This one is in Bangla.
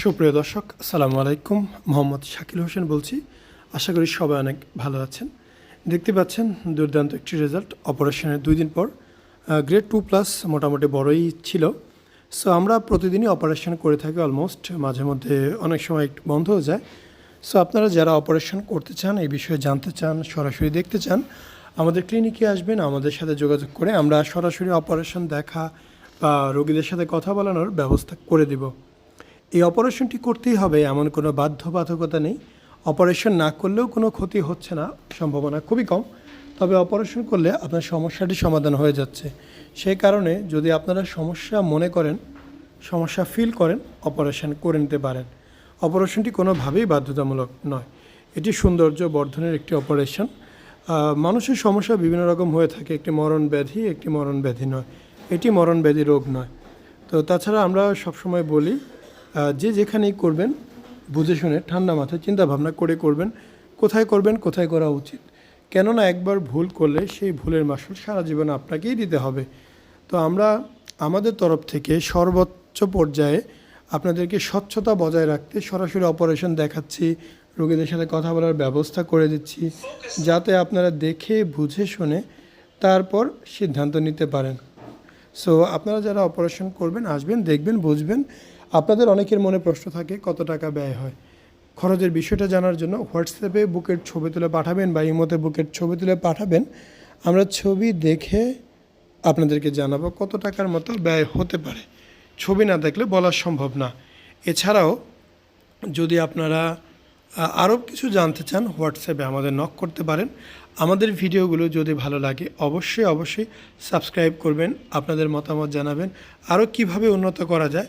সুপ্রিয় দর্শক, আসসালামু আলাইকুম। মোহাম্মদ শাকিল হোসেন বলছি। আশা করি সবাই অনেক ভালো আছেন। দেখতে পাচ্ছেন দুর্দান্ত একটি রেজাল্ট অপারেশনের দুই দিন পর গ্রেড টু প্লাস মোটামুটি বড়ই ছিল। সো আমরা প্রতিদিনই অপারেশন করে থাকি অলমোস্ট মাঝে মধ্যে অনেক সময় একটু বন্ধ হয়ে যায়। সো আপনারা যারা অপারেশন করতে চান, এই বিষয়ে জানতে চান, সরাসরি দেখতে চান, আমাদের ক্লিনিকে আসবেন, আমাদের সাথে যোগাযোগ করে আমরা সরাসরি অপারেশন দেখা বা রোগীদের সাথে কথা বলানোর ব্যবস্থা করে দিব। এই অপারেশনটি করতেই হবে এমন কোনো বাধ্যবাধকতা নেই। অপারেশন না করলেও কোনো ক্ষতি হচ্ছে না, সম্ভাবনা খুবই কম। তবে অপারেশন করলে আপনার সমস্যাটি সমাধান হয়ে যাচ্ছে। সেই কারণে যদি আপনারা সমস্যা মনে করেন, সমস্যা ফিল করেন, অপারেশন করে নিতে পারেন। অপারেশনটি কোনোভাবেই বাধ্যতামূলক নয়। এটি সৌন্দর্য বর্ধনের একটি অপারেশন। মানুষের সমস্যা বিভিন্ন রকম হয়ে থাকে। একটি মরণ ব্যাধি, একটি মরণ ব্যাধি নয়। এটি মরণ ব্যাধি রোগ নয়। তো তাছাড়া আমরা সবসময় বলি যে যেখানেই করবেন, বুঝে শুনে ঠান্ডা মাথায় চিন্তা ভাবনা করে করবেন, কোথায় করবেন, কোথায় করা উচিত। কেননা একবার ভুল করলে সেই ভুলের মাসুল সারা জীবন আপনাকেই দিতে হবে। তো আমরা আমাদের তরফ থেকে সর্বোচ্চ পর্যায়ে আপনাদেরকে স্বচ্ছতা বজায় রাখতে সরাসরি অপারেশন দেখাচ্ছি, রোগীদের সাথে কথা বলার ব্যবস্থা করে দিচ্ছি, যাতে আপনারা দেখে, বুঝে শুনে তারপর সিদ্ধান্ত নিতে পারেন। সো আপনারা যারা অপারেশন করবেন, আসবেন, দেখবেন, বুঝবেন আপনাদের অনেকের মনে প্রশ্ন থাকে, কত টাকা ব্যয় হয়? খরচের বিষয়টা জানার জন্য হোয়াটসঅ্যাপে বুকের ছবি তুলে পাঠাবেন বা ইমোতে বুকের ছবি তুলে পাঠাবেন। আমরা ছবি দেখে আপনাদেরকে জানাব কত টাকার মতো ব্যয় হতে পারে। ছবি না দেখলে বলা সম্ভব না। এছাড়াও, যদি আপনারা আরও কিছু জানতে চান হোয়াটসঅ্যাপে আমাদের নক করতে পারেন। আমাদের ভিডিওগুলো যদি ভালো লাগে, অবশ্যই অবশ্যই সাবস্ক্রাইব করবেন, আপনাদের মতামত জানাবেন। আরও কীভাবে উন্নত করা যায়